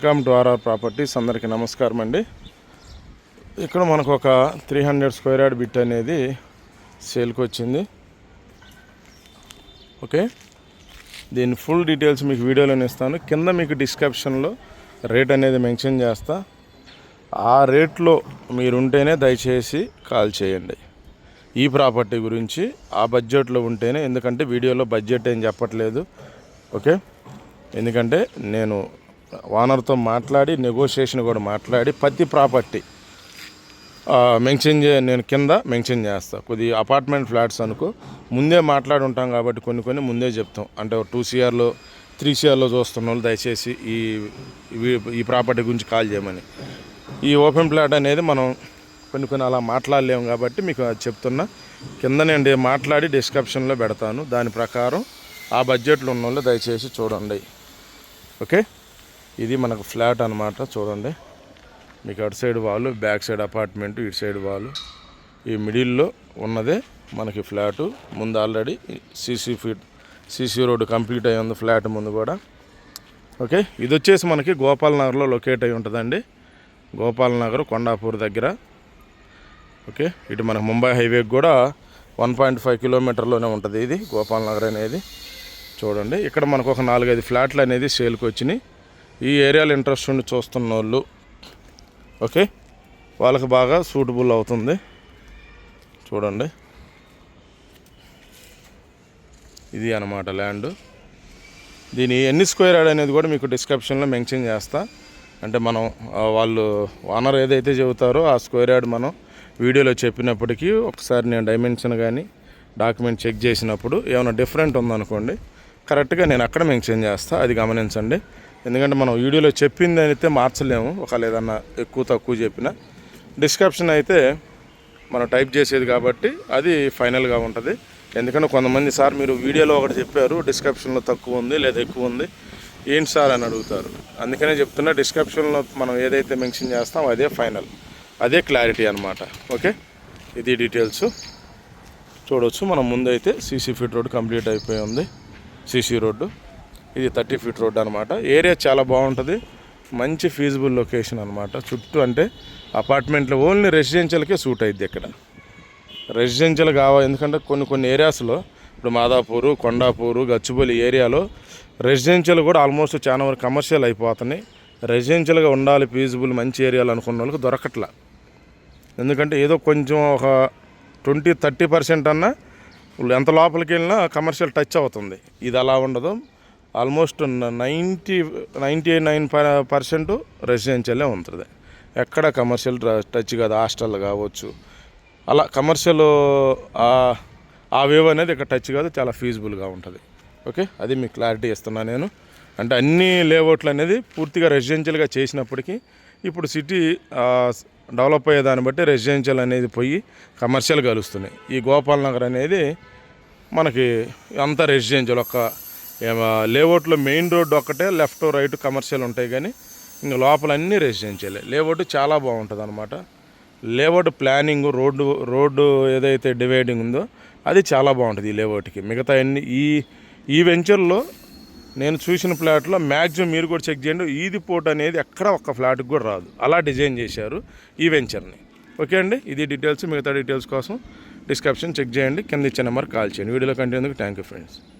Welcome to RR properties అందరికీ నమస్కారం అండి. ఇక్కడ మనకు ఒక three hundred square yard bit అనేది సేల్కి వచ్చింది ఓకే? దీని ఫుల్ డీటెయిల్స్ మీకు వీడియోలోనే ఇస్తాను కింద మీకు డిస్క్రిప్షన్లో రేట్ అనేది మెన్షన్ చేస్తా. ఆ రేట్లో మీరుంటేనే దయచేసి కాల్ చేయండి. ఈ ప్రాపర్టీ గురించి ఆ బడ్జెట్లో ఉంటేనే ఎందుకంటే వీడియోలో బడ్జెట్ ఏం చెప్పట్లేదు. ఓకే? ఎందుకంటే నేను ఓనర్తో మాట్లాడి నెగోషియేషన్ కూడా మాట్లాడి ప్రతి ప్రాపర్టీ మెన్షన్ చే నేను కింద మెన్షన్ చేస్తాను కొద్ది అపార్ట్మెంట్ ఫ్లాట్స్ అనుకో ముందే మాట్లాడి ఉంటాం కాబట్టి కొన్ని కొన్ని ముందే చెప్తాం. అంటే టూ సిఆర్లో త్రీ సిఆర్లో చూస్తున్న వాళ్ళు దయచేసి ఈ ఈ ప్రాపర్టీ గురించి కాల్ చేయమని. ఈ ఓపెన్ ఫ్లాట్ అనేది మనం కొన్ని కొన్ని అలా మాట్లాడలేము కాబట్టి మీకు అది చెప్తున్నా. కింద నేను మాట్లాడి డిస్క్రిప్షన్లో పెడతాను. దాని ప్రకారం ఆ బడ్జెట్లో ఉన్న వాళ్ళు దయచేసి చూడండి. ఓకే? ఇది మనకు ఫ్లాట్ అనమాట చూడండి. మీకు అటు సైడ్ వాళ్ళు బ్యాక్ సైడ్ అపార్ట్మెంట్ ఇటు సైడ్ వాళ్ళు ఈ మిడిల్లో ఉన్నదే మనకి ఫ్లాటు. ముందు already CC feet CC road complete అయి ఉంది ఫ్లాట్ ముందు కూడా. ఓకే ఇది వచ్చేసి మనకి గోపాల్ నగర్లో లొకేట్ అయి ఉంటుందండి. గోపాల్ నగర్ కొండాపూర్ దగ్గర. ఓకే ఇటు మనకు ముంబై హైవేకి కూడా వన్ పాయింట్ ఫైవ్ కిలోమీటర్లోనే ఉంటుంది ఇది గోపాల్ నగర్ అనేది. చూడండి ఇక్కడ మనకు ఒక నాలుగైదు ఫ్లాట్లు అనేది సేల్కి వచ్చినాయి. ఈ ఏరియాలో ఇంట్రెస్ట్ ఉండి చూస్తున్న వాళ్ళు ఓకే? వాళ్ళకి బాగా సూటబుల్ అవుతుంది. చూడండి. ఇది అన్నమాట ల్యాండ్ దీని ఎన్ని స్క్వేర్ యార్డ్ అనేది కూడా మీకు డిస్క్రిప్షన్లో మెన్షన్ చేస్తా. అంటే మనం వాళ్ళు ఓనర్ ఏదైతే చెబుతారో ఆ స్క్వేర్ యార్డ్ మనం వీడియోలో చెప్పినప్పటికీ ఒకసారి నేను డైమెన్షన్ కానీ డాక్యుమెంట్ చెక్ చేసినప్పుడు ఏమైనా డిఫరెంట్ ఉందనుకోండి కరెక్ట్గా నేను అక్కడ మెన్షన్ చేస్తా. అది గమనించండి. ఎందుకంటే మనం వీడియోలో చెప్పింది అయితే మార్చలేము. ఒకవేళ ఏదన్నా ఎక్కువ తక్కువ చెప్పినా. డిస్క్రిప్షన్ అయితే మనం టైప్ చేసేది కాబట్టి అది ఫైనల్గా ఉంటుంది. ఎందుకంటే కొంతమంది సార్ మీరు వీడియోలో ఒకటి చెప్పారు డిస్క్రిప్షన్లో తక్కువ ఉంది లేదా ఎక్కువ ఉంది. ఏంటి సార్ అని అడుగుతారు. అందుకనే చెప్తున్నా డిస్క్రిప్షన్లో మనం ఏదైతే మెన్షన్ చేస్తాం అదే ఫైనల్ అదే క్లారిటీ అనమాట ఓకే ఇది డీటెయిల్స్ చూడవచ్చు మనం ముందైతే సీసీ ఫిట్ రోడ్ కంప్లీట్ అయిపోయి ఉంది. సీసీ రోడ్డు ఇది థర్టీ ఫీట్ రోడ్ అనమాట ఏరియా చాలా బాగుంటుంది. మంచి ఫీజిబుల్ లొకేషన్ అనమాట చుట్టూ అంటే అపార్ట్మెంట్లో ఓన్లీ రెసిడెన్షియల్కే సూట్ అయింది ఇక్కడ రెసిడెన్షియల్ కావాలి. ఎందుకంటే కొన్ని కొన్ని ఏరియాస్లో ఇప్పుడు మాదాపూరు కొండాపూరు గచ్చిబౌలి ఏరియాలో రెసిడెన్షియల్ కూడా ఆల్మోస్ట్ చాలా వరకు కమర్షియల్ అయిపోతున్నాయి. రెసిడెన్షియల్గా ఉండాలి ఫీజిబుల్ మంచి ఏరియాలు అనుకున్న వాళ్ళకి దొరకట్లా. ఎందుకంటే ఏదో కొంచెం ఒక ట్వంటీ థర్టీ పర్సెంట్ అన్నా ఎంత లోపలికి వెళ్ళినా కమర్షియల్ టచ్ అవుతుంది. ఇది అలా ఉండదు. Almost ninety ninety nine percent రెసిడెన్షియలే ఉంటుంది. ఎక్కడ కమర్షియల్ టచ్ కాదు హాస్టల్ కావచ్చు. అలా కమర్షియల్ ఆ వేవ్ అనేది ఇక్కడ టచ్ కాదు చాలా ఫీజిబుల్గా ఉంటుంది. ఓకే? అది మీకు క్లారిటీ ఇస్తున్నా నేను. అంటే అన్ని లేఅవుట్లు అనేది పూర్తిగా రెసిడెన్షియల్గా చేసినప్పటికీ ఇప్పుడు సిటీ డెవలప్ అయ్యే దాన్ని బట్టి రెసిడెన్షియల్ అనేది పోయి కమర్షియల్ కలుస్తున్నాయి ఈ గోపాల్ నగర్ అనేది మనకి అంతా రెసిడెన్షియల్ ఒక లేఅవుట్లో మెయిన్ రోడ్డు ఒక్కటే లెఫ్ట్ రైట్ కమర్షియల్ ఉంటాయి కానీ ఇంకా లోపల అన్నీ రెసిడెన్షియలే. లేఅవుట్ చాలా బాగుంటుంది అనమాట లేఅవుట్ ప్లానింగ్ రోడ్డు రోడ్డు ఏదైతే డివైడింగ్ ఉందో అది చాలా బాగుంటుంది ఈ లేఅవుట్కి. మిగతా అన్ని ఈ ఈ వెంచర్లో నేను చూసిన ఫ్లాట్లో మ్యాక్సిమం మీరు కూడా చెక్ చేయండి. ఈది పోట్ అనేది ఎక్కడ ఒక్క ఫ్లాట్కి కూడా రాదు. అలా డిజైన్ చేశారు ఈ వెంచర్ని. ఓకే అండి? ఇది డీటెయిల్స్ మిగతా డీటెయిల్స్ కోసం డిస్క్రిప్షన్ చెక్ చేయండి. కింద ఇచ్చే నెంబర్ కాల్ చేయండి. వీడియోలో ఎందుకు థ్యాంక్ యూ ఫ్రెండ్స్.